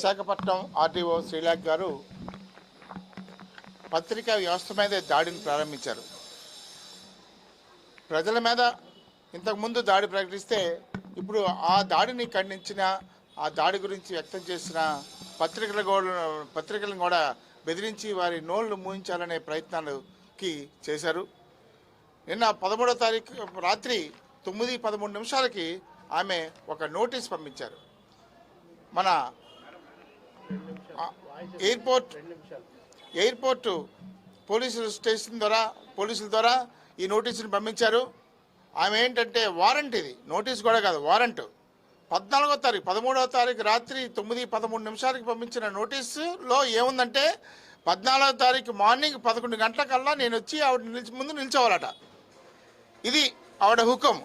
Visakhapatnam RDO శ్రీలాక్ గారు పత్రికా వ్యవస్థ మీద దాడిని ప్రారంభించారు. ప్రజల మీద ఇంతకుముందు దాడి ప్రకటిస్తే ఇప్పుడు ఆ దాడిని ఖండించిన ఆ దాడి గురించి వ్యక్తం చేసిన పత్రికలు పత్రికలను కూడా బెదిరించి వారి నోళ్ళు మూయించాలనే ప్రయత్నాలకి చేశారు. నిన్న పదమూడో తారీఖు రాత్రి తొమ్మిది పదమూడు నిమిషాలకి ఆమె ఒక నోటీస్ పంపించారు. మన ఎయిర్పోర్ట్ ఎయిర్పోర్టు పోలీసుల స్టేషన్ ద్వారా పోలీసుల ద్వారా ఈ నోటీసుని పంపించారు. ఆమె ఏంటంటే వారంట్ ఇది. నోటీస్ కూడా కాదు వారంట్. పద్నాలుగో తారీఖు పదమూడవ తారీఖు రాత్రి తొమ్మిది పదమూడు నిమిషాలకి పంపించిన నోటీసులో ఏముందంటే పద్నాలుగో తారీఖు మార్నింగ్ పదకొండు గంటలకల్లా నేను వచ్చి ఆవిడ నిలిచి ముందు నిల్చోవాలట ఇది ఆవిడ హుకం.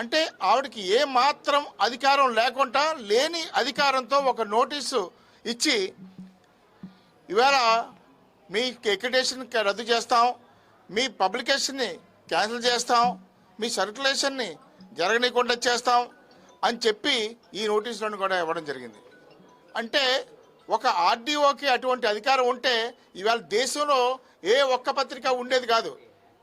అంటే ఆవిడకి ఏ మాత్రం అధికారం లేకుండా లేని అధికారంతో ఒక నోటీసు ఇచ్చి ఇవాళ మీ ఎక్రిడేషన్ రద్దు చేస్తాం మీ పబ్లికేషన్ని క్యాన్సిల్ చేస్తాం మీ సర్క్యులేషన్ని జరగనీయకుండా చేస్తాం అని చెప్పి ఈ నోటీసులను కూడా ఇవ్వడం జరిగింది. అంటే ఒక ఆర్డీఓకి అటువంటి అధికారం ఉంటే ఇవాళ దేశంలో ఏ ఒక్క పత్రిక ఉండేది కాదు.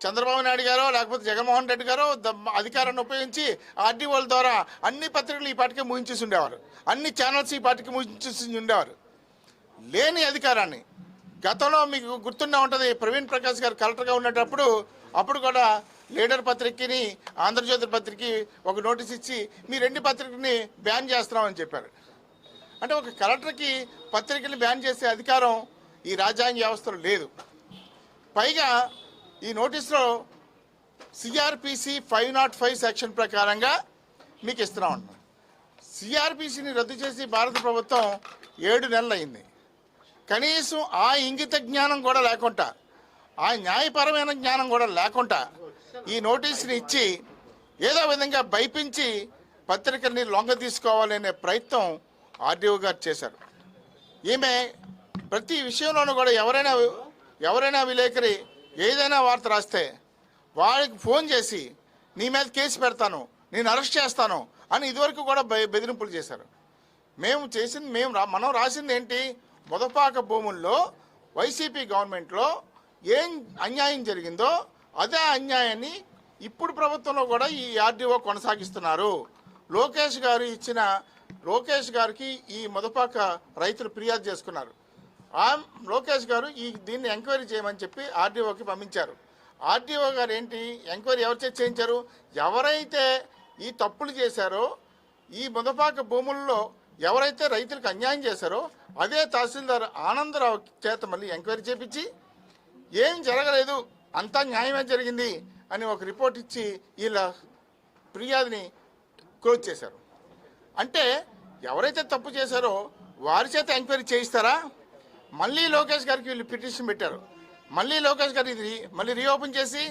చంద్రబాబు నాయుడు గారో లేకపోతే జగన్మోహన్ రెడ్డి గారో ద- అధికారాన్ని ఉపయోగించి ఆర్డీఓల ద్వారా అన్ని పత్రికలు ఈ పాటికి ముగించేసి ఉండేవారు. అన్ని ఛానల్స్ ఈ పాటికి ముగించేసి ఉండేవారు. లేని అధికారాన్ని. గతంలో మీకు గుర్తుండే ఉంటుంది ప్రవీణ్ ప్రకాష్ గారు కలెక్టర్గా ఉండేటప్పుడు అప్పుడు కూడా లీడర్ పత్రికని ఆంధ్రజ్యోతి పత్రికకి ఒక నోటీస్ ఇచ్చి మీ రెండు పత్రికని బ్యాన్ చేస్తున్నామని చెప్పారు. అంటే ఒక కలెక్టర్కి పత్రికని బ్యాన్ చేసే అధికారం ఈ రాజ్యాంగ వ్యవస్థలో లేదు. పైగా ఈ నోటీసులో CrPC five not five section ప్రకారంగా మీకు ఇస్తున్నాం అంటున్నాం సిఆర్పిసిని రద్దు చేసి భారత ప్రభుత్వం ఏడు నెలలు అయింది కనీసం ఆ ఇంగిత జ్ఞానం కూడా లేకుండా ఆ న్యాయపరమైన జ్ఞానం కూడా లేకుండా ఈ నోటీసుని ఇచ్చి ఏదో విధంగా భయపించి పత్రికల్ని లొంగ తీసుకోవాలనే ప్రయత్నం ఆర్డీఓ గారు చేశారు. ఈమె ప్రతి విషయంలోనూ కూడా ఎవరైనా ఎవరైనా విలేకరి ఏదైనా వార్త రాస్తే వారికి ఫోన్ చేసి నీ మీద కేసు పెడతాను నేను అరెస్ట్ చేస్తాను అని ఇదివరకు కూడా బె- బెదిరింపులు చేశారు. మేము చేసింది మేము రా మనం రాసింది ఏంటి? మొదపాక భూముల్లో వైసీపీ గవర్నమెంట్లో ఏం అన్యాయం జరిగిందో అదే అన్యాయాన్ని ఇప్పుడు ప్రభుత్వంలో కూడా ఈ ఆర్డీఓ కొనసాగిస్తున్నారు. లోకేష్ గారు ఇచ్చిన లోకేష్ గారికి ఈ మొదపాక రైతులు ఫిర్యాదు చేసుకున్నారు. ఆ లోకేష్ గారు ఈ దీన్ని ఎంక్వైరీ చేయమని చెప్పి ఆర్డీఓకి పంపించారు. ఆర్డీఓ గారు ఏంటి? ఎంక్వైరీ ఎవరు చేయించారు? ఎవరైతే ఈ తప్పులు చేశారో ఈ ముదపాక భూముల్లో ఎవరైతే రైతులకు అన్యాయం చేశారో అదే తహసీల్దార్ ఆనందరావు చేత మళ్ళీ ఎంక్వైరీ చేపించి ఏం జరగలేదు అంతా న్యాయమే జరిగింది అని ఒక రిపోర్ట్ ఇచ్చి వీళ్ళ ఫిర్యాదుని క్లోజ్ చేశారు. అంటే ఎవరైతే తప్పు చేశారో వారి చేత ఎంక్వైరీ చేయిస్తారా? మళ్ళీ లోకేష్ గారికి వీళ్ళు పిటిషన్ పెట్టారు. మళ్ళీ లోకేష్ గారు ఇది మళ్ళీ రీఓపెన్ చేసి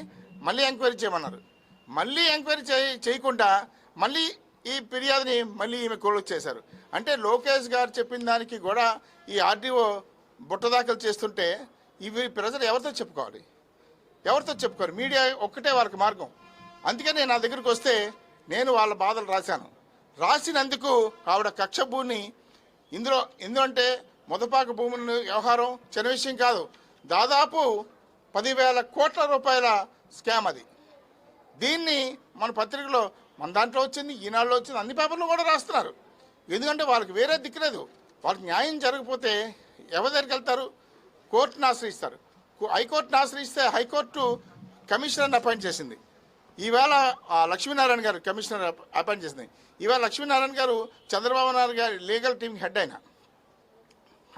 మళ్ళీ ఎంక్వైరీ చేయమన్నారు. మళ్ళీ ఎంక్వైరీ చేయ చేయకుండా మళ్ళీ ఈ ఫిర్యాదుని మళ్ళీ ఈమె క్లోజ్ చేశారు అంటే లోకేష్ గారు చెప్పిన దానికి కూడా ఈ ఆర్డీఓ బుట్ట దాఖలు చేస్తుంటే ఇవి ప్రజలు ఎవరితో చెప్పుకోవాలి? ఎవరితో చెప్పుకోరు మీడియా ఒక్కటే వాళ్ళకి మార్గం. అందుకని నా దగ్గరికి వస్తే నేను వాళ్ళ బాధలు రాశాను. రాసినందుకు ఆవిడ కక్ష భూమిని ఇందులో ఎందుకంటే మొదపాక భూముల వ్యవహారం చిన్న విషయం కాదు. దాదాపు పదివేల కోట్ల రూపాయల స్కామ్ అది. దీన్ని మన పత్రికలో మన దాంట్లో వచ్చింది ఈనాడులో వచ్చింది అన్ని పేపర్లు కూడా రాస్తున్నారు. ఎందుకంటే వాళ్ళకి వేరే దిక్కులేదు వాళ్ళకి న్యాయం జరగకపోతే ఎవరి దగ్గరికి వెళ్తారు? కోర్టును ఆశ్రయిస్తారు. హైకోర్టును ఆశ్రయిస్తే హైకోర్టు కమిషనర్ని అపాయింట్ చేసింది. ఈవేళ ఆ, లక్ష్మీనారాయణ గారు కమిషనర్ అపాయింట్ చేసింది. ఈవేళ లక్ష్మీనారాయణ గారు చంద్రబాబు నాయుడు గారి లీగల్ టీం హెడ్ అయిన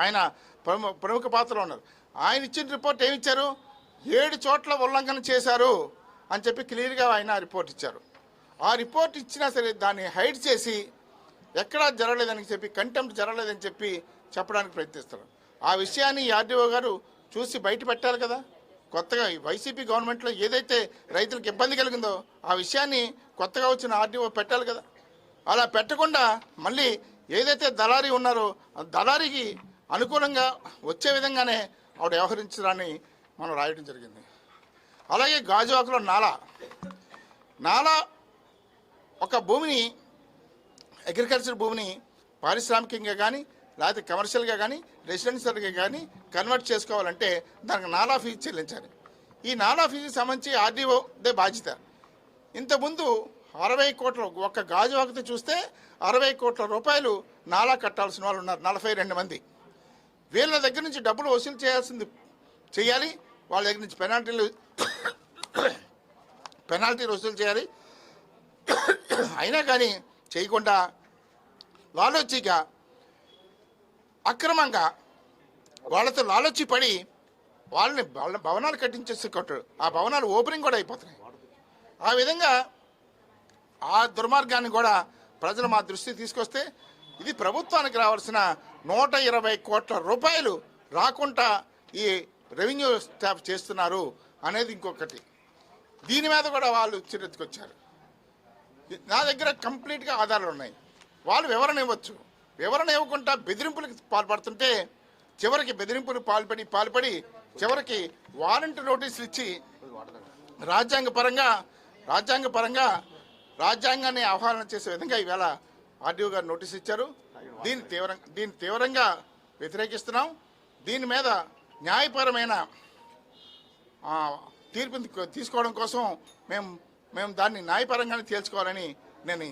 ఆయన ప్రముఖ ప్రముఖ పాత్రలో ఉన్నారు. ఆయన ఇచ్చిన రిపోర్ట్ ఏమి ఇచ్చారు ఏడు చోట్ల ఉల్లంఘన చేశారు అని చెప్పి క్లియర్గా ఆయన రిపోర్ట్ ఇచ్చారు. ఆ రిపోర్ట్ ఇచ్చినా సరే దాన్ని హైడ్ చేసి ఎక్కడా జరగలేదని చెప్పి కంటెంప్ట్ జరగలేదని చెప్పి చెప్పడానికి ప్రయత్నిస్తారు ఆ విషయాన్ని ఈ ఆర్డీఓ గారు చూసి బయట పెట్టాలి కదా. కొత్తగా వైసీపీ గవర్నమెంట్లో ఏదైతే రైతులకు ఇబ్బంది కలిగిందో ఆ విషయాన్ని కొత్తగా వచ్చిన ఆర్డీఓ పెట్టాలి కదా. అలా పెట్టకుండా మళ్ళీ ఏదైతే దళారీ ఉన్నారో ఆ దళారీకి అనుకూలంగా వచ్చే విధంగానే ఆవిడ వ్యవహరించడాన్ని మనం రాయడం జరిగింది. అలాగే గాజువాకలో నాలా. నాలా ఒక భూమిని అగ్రికల్చర్ భూమిని పారిశ్రామికంగా కానీ లేకపోతే కమర్షియల్గా కానీ రెసిడెన్షియల్గా కానీ కన్వర్ట్ చేసుకోవాలంటే దానికి నాలా ఫీజు చెల్లించాలి. ఈ నాలా ఫీజుకి సంబంధించి ఆర్డీఓదే బాధ్యత. ఇంతకుముందు అరవై కోట్ల ఒక్క గాజు చూస్తే అరవై కోట్ల రూపాయలు నాలా కట్టాల్సిన వాళ్ళు ఉన్నారు. నలభై రెండు మంది. వీళ్ళ దగ్గర నుంచి డబ్బులు వసూలు చేయాల్సింది చేయాలి. వాళ్ళ దగ్గర నుంచి పెనాల్టీలు పెనాల్టీలు వసూలు చేయాలి. అయినా కానీ చేయకుండా లాలోచిగా అక్రమంగా వాళ్ళతో లాలోచి పడి వాళ్ళని వాళ్ళ భవనాలు కట్టించేసి కొట్టాడు ఆ భవనాలు ఓపెనింగ్ కూడా అయిపోతున్నాయి. ఆ విధంగా ఆ దుర్మార్గాన్ని కూడా ప్రజలు మా దృష్టికి తీసుకొస్తే ఇది ప్రభుత్వానికి రావాల్సిన నూట ఇరవై కోట్ల రూపాయలు రాకుండా ఈ రెవెన్యూ స్టాప్ చేస్తున్నారు అనేది ఇంకొకటి. దీని మీద కూడా వాళ్ళు చిరెత్తుకొచ్చారు నా దగ్గర కంప్లీట్గా ఆధారాలు ఉన్నాయి. వాళ్ళు వివరణ ఇవ్వచ్చు. వివరణ ఇవ్వకుండా బెదిరింపులకు పాల్పడుతుంటే చివరికి బెదిరింపులు పాల్పడి పాల్పడి చివరికి వారంటీ నోటీసులు ఇచ్చి రాజ్యాంగపరంగా రాజ్యాంగపరంగా రాజ్యాంగాన్ని ఆహ్వానం చేసే విధంగా ఈవేళ ఆర్డీఓ గారు నోటీస్ ఇచ్చారు. దీన్ని తీవ్రంగా దీన్ని తీవ్రంగా వ్యతిరేకిస్తున్నాం. దీని మీద న్యాయపరమైన ఆ, తీర్పుని తీసుకోవడం కోసం మేము మేము దాన్ని న్యాయపరంగానే తేల్చుకోవాలని నేను